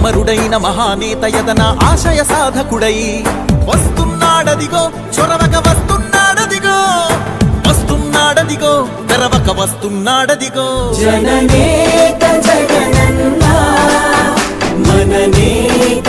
అమరుడైన మహానేత యదన ఆశయ సాధకుడై. వస్తున్నాడదిగో చొరవక వస్తున్నాడదిగో. వస్తున్నాడదిగో తెరవక వస్తున్నాడదిగో. జననేత జగనన్నా మననేత